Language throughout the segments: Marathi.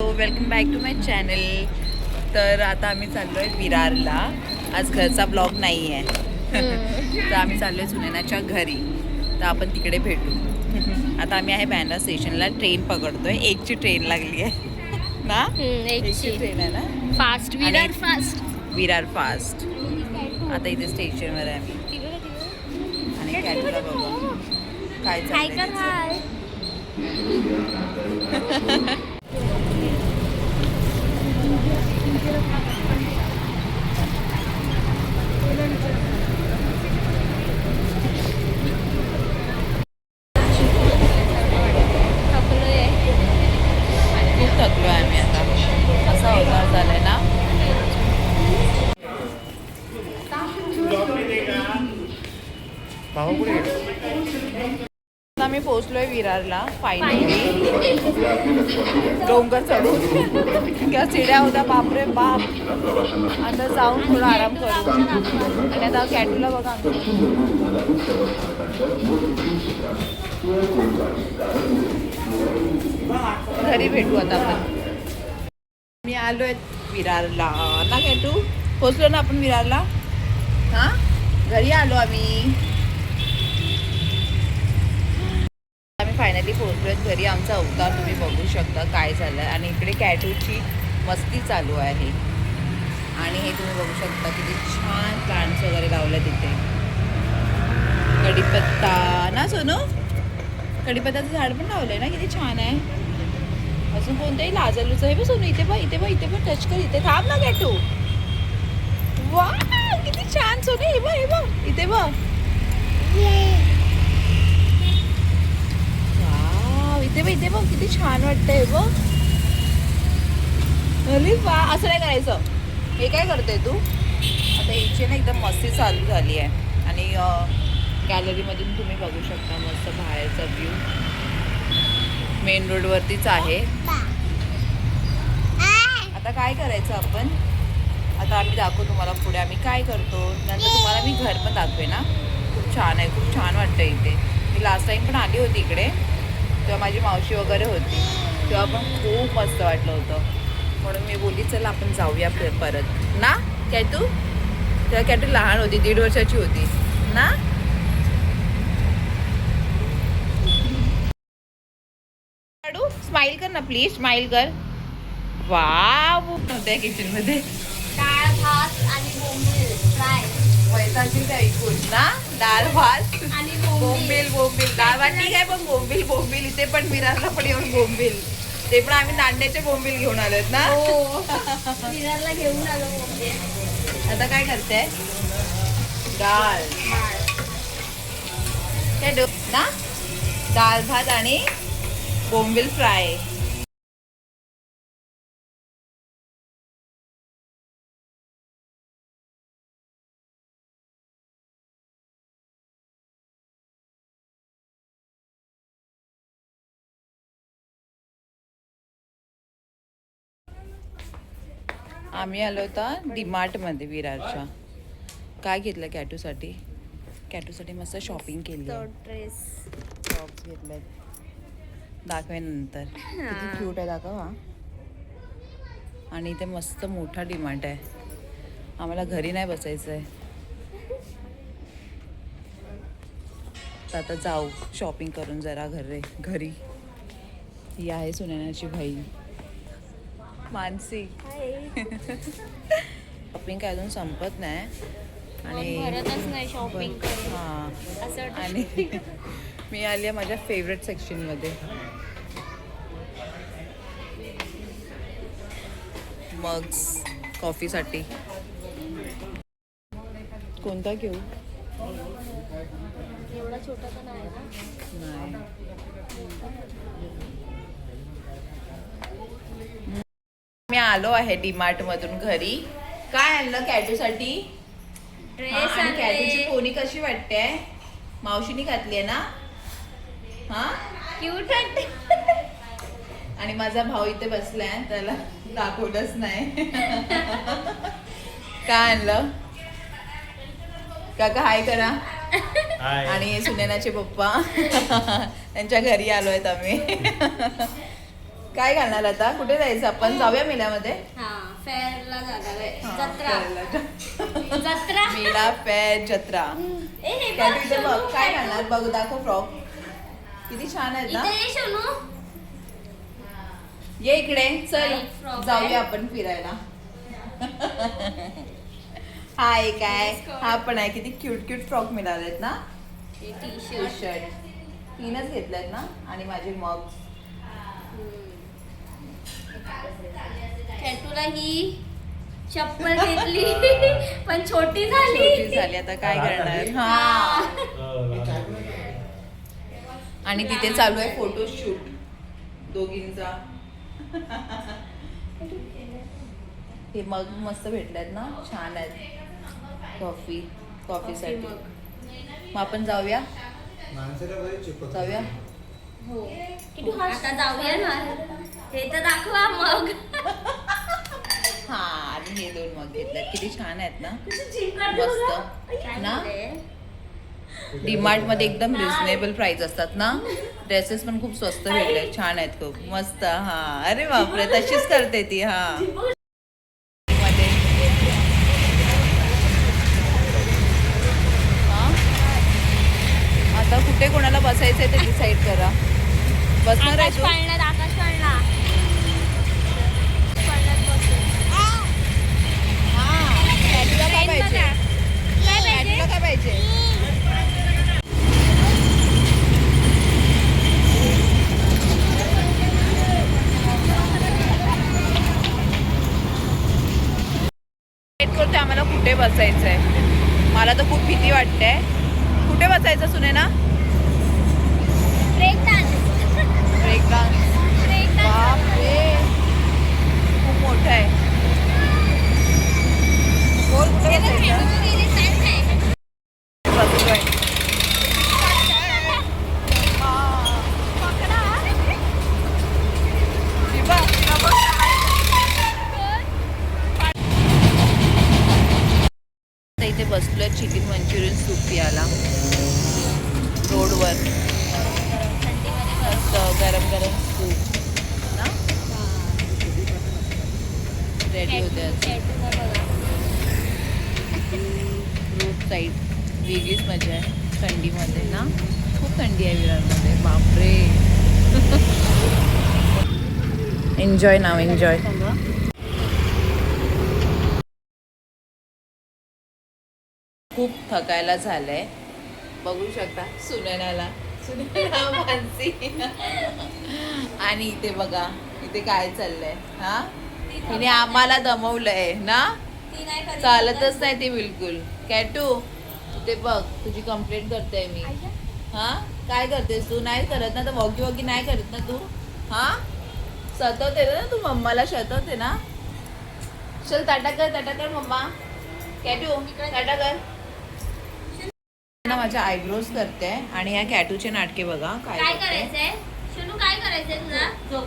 Welcome back to my channel तर आता आम्ही चाललोय विरारला. आज घरचा ब्लॉग नाही आहे तर आम्ही चाललोय सुनेनाच्या घरी. तर आपण तिकडे भेटू. आता आम्ही आहे बँड्रा स्टेशनला. ट्रेन पकडतोय. एकची ट्रेन लागली आहे. ना? एकची. ट्रेन आहे ना? Fast Virar fast Virar fast आता इथे स्टेशनवर आहे आम्ही. आणि कॅटला बघू. काय काय चाललंय कर तिचं. हाय थकलोय. खूप थकलो आहे आम्ही आता असा अवतार झालाय ना आता आम्ही पोहोचलोय विरारला फायनली डोंगर चढून. किंवा चिड्या होत्या बापरे बाप. आता जाऊन थोडा आराम करू. आणि आता कॅटूला बघा. घरी भेटू आता आपण. मी आलोय विरारला. ना कॅटू पोचलो ना आपण विरारला? हा? घरी आलो आम्ही. फायनली पोहोचलोय घरी आमचा अवतार तुम्ही बघू शकता काय झालं आणि इकडे कॅटूची मस्ती चालू आहे. आणि हे तुम्ही बघू शकता किती छान प्लांट्स वगैरे लावले तिथे कढीपत्ता. ना सोनू? कढीपत्ताचं झाड पण लावलंय ना किती छान आहे. अजून कोणतंही लाजलूचं हे बघ सोनू इथे बघ इथे बघ इथे पण टच कर इथे थांब ना कॅटू वा किती छान सोनू हे बघ हे बघ इथे बघ वाव, इथे बघ इथे बघ किती छान वाटतंय बघ. अरे वा असं नाही करायचं. हे काय करते तू? आता याची ना एकदम मस्ती चालू झाली आहे. आणि गॅलरीमधून तुम्ही बघू शकता मस्त बाहेरचा व्ह्यू मेन रोडवरतीच आहे. आता काय करायचं आपण? आता आम्ही दाखवू तुम्हाला पुढे. आम्ही काय करतो? नंतर तुम्हाला मी घर पण दाखवे ना खूप छान आहे खूप छान वाटतं इथे. मी लास्ट टाईम पण आली होती इकडे. तेव्हा माझी मावशी वगैरे होती तेव्हा पण खूप मस्त वाटलं होतं. म्हणून मी बोलली चल आपण जाऊया परत. ना? काय तू? तेव्हा काय तू लहान होती दीड वर्षाची होती. ना? काढू स्माइल कर ना प्लीज स्माइल कर. वाव किचनमध्ये. डाळ भात आणि बोंबील फ्राय. वैताची काय ऐकून ना? डाळ भात? आणि बोंबील. बोंबील डाळ भात ठीक आहे पण बोंबील बोंबील. इथे पण विरारला पण येऊन बोंबील. ते पण आम्ही नांद्याचे बोंबील घेऊन आलोत ना? हो. विरारला घेऊन आलो बोंबील. आता काय करते डाळ काय डो ना? डाळ भात आणि बोंबील फ्राय. आम्ही आलो होता डीमार्टमध्ये विरारच्या. काय घेतलं कॅटूसाठी? कॅटूसाठी मस्त शॉपिंग केली. ड्रेस टॉप्स घेतलेत. दाखवेन नंतर किती क्यूट आहे दाखव हा. आणि इथे मस्त मोठा डिमांड आहे. आम्हाला घरी नाही बसायचं आहे तर आता जाऊ. शॉपिंग करून जरा घरी घरी. ही आहे सुनैनाची बहीण. मानसी. शॉपिंग काय अजून संपत नाही. आणि शॉपिंग हां. आणि मी आली आहे माझ्या फेवरेट सेक्शनमध्ये मग्स कॉफीसाठी कोणता घेऊ? एवढा छोटा तर नाही ना. नाही. मी आलो आहे डीमार्ट मधून घरी. काय आणलं कॅटूसाठी? हा, ड्रेस आणि कॅटूची पोनी कशी वाटते? मावशीने घातली आहे ना? हा? क्यूट वाटते. आणि माझा भाऊ इथे बसलाय त्याला दाखवलंच नाही. काय आणलं? काका हाय करा. हाय आणि हे सुनैनाचे पप्पा. त्यांच्या घरी आलोय आम्ही. काय घालणार आता? कुठे जायचं? आपण जाऊया मेल्यामध्ये. हा फेअरला आहे. हा, जत्रा. मेला फेअर जत्रा. काय काय घालणार? बघ दाखव फ्रॉक. किती छान आहेत ना. ये इकडे. चल जाऊया आहे. आपण फिरायला. हा एक आहे हा पण आहे. किती क्यूट क्यूट फ्रॉक मिळालेत ना. टी शर्ट शर्ट तीनच घेतलेत ना. आणि माझे मग कॅटूला ही चप्पल घेतली पण छोटी झाली. छोटी झाली. आता काय करणार? हा. आणि तिथे चालू आहे फोटोशूट दोघींचा. हे मग मस्त भेटल्यात ना? छान आहेत. कॉफी कॉफीसाठी मग. मग आपण जाऊया? जाऊया? हो. आता जाऊया ना. हे तर दाखवा मग. हा आणि हे दोन मग घेतल्यात किती छान आहेत ना. मस्त. ना? डीमार्टमध्ये एकदम रिझनेबल प्राइस असतात ना. ड्रेसेस पण खूप स्वस्त भेटले छान आहेत खूप. मस्त. हा. अरे बापरे तशीच करते ती. हा. हा? आता कुठे कोणाला बसायचंय ते डिसाईड करा. बसणार आहे पाहिजे बघा. काय पाहिजे? करते आम्हाला कुठे बसायचं आहे मला तर खूप भीती वाटते कुठे बसायचं सुने ना. Break dance. बापरे खूप मोठं आहे बोल कुठे हे बघ, बसायचं हे गेली dance आहे. बसलोय पकडा. शिवा, इथे बसलो आहे चिकन मंचुरियन सूप प्यायला. रोडवर. मस्त गरम गरम सूप. ना? रेडी होते रोड साईड वेगळीच मजा आहे. थंडीमध्ये ना? खूप थंडी आहे विरारमध्ये बापरे. एन्जॉय नाव एन्जॉय खूप थकायला झालंय. बघू शकता सुनैनाला सुनैना मानसी. आणि इथे बघा इथे काय चाललंय हा? तिने आम्हाला दमवलंय ना? चालतच नाही ते बिलकुल. कॅटू ते बघ तुझी कंप्लेंट करते मी. हा? काय करतेस तू? नाही करत ना तर वॉगी वॉगी नाही करत ना तू? हा? सतवते ना तू मम्माला शतवते ना? चल ताटा कर ताटा कर मम्मा. कॅटू टाटा कर. ना माझ्या आयब्रोज करते आणि या कॅटूचे नाटके बघा काय काय. करायचंय? शनू काय करायचंय तुला?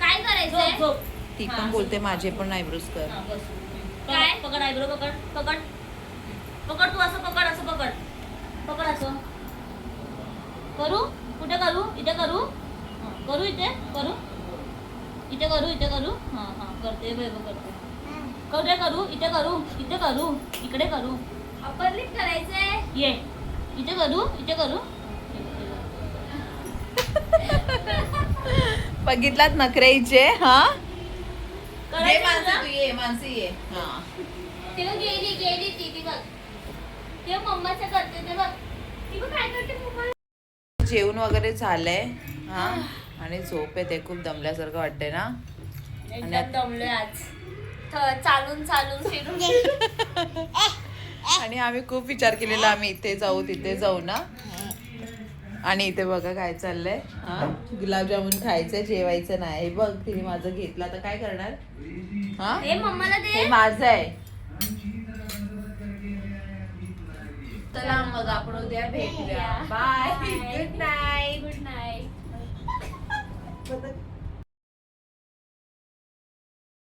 काय करायचंय? ती पण बोलते माझे पण आयब्रोज कर. काय? पकड आयब्रो पकड पकड. पकड तू असं पकड असं पकड. पकड असं. करू? कुठे करू? इथे करू? करू इथे? करू? इथे करू इथे करू? हां हां करते बघ करते. कुठे करू इथे करू? इथे करू? इकडे करू? अपर लिप करायचंय. ये. इथे करू इथे करू. बघितलात नखरेचे हा? ये करायचं मानसी तुला? तू ये मानसी ये. हा. तेव्हा गेली गेली ती ती बघ. तेव्हा मम्माचं करते ते बघ. ती बघ काय करते मम्मा जेवण वगैरे झालंय हा? आणि झोप येते खूप दमल्यासारखं वाटतंय ना? एकदम दमलोय आज. थ- चालून चालून फिरून. आणि आम्ही खूप विचार केलेला आम्ही इथे जाऊ तिथे जाऊ ना. आणि इथे बघा काय चाललंय. हा? गुलाबजामुन खायचंय जेवायचं नाही. हे बघ तिने माझं घेतलं. आता काय करणार? हा? हे मम्माला हे दे माझं आहे. चला मग आपण उद्या भेटूया. Bye good night good night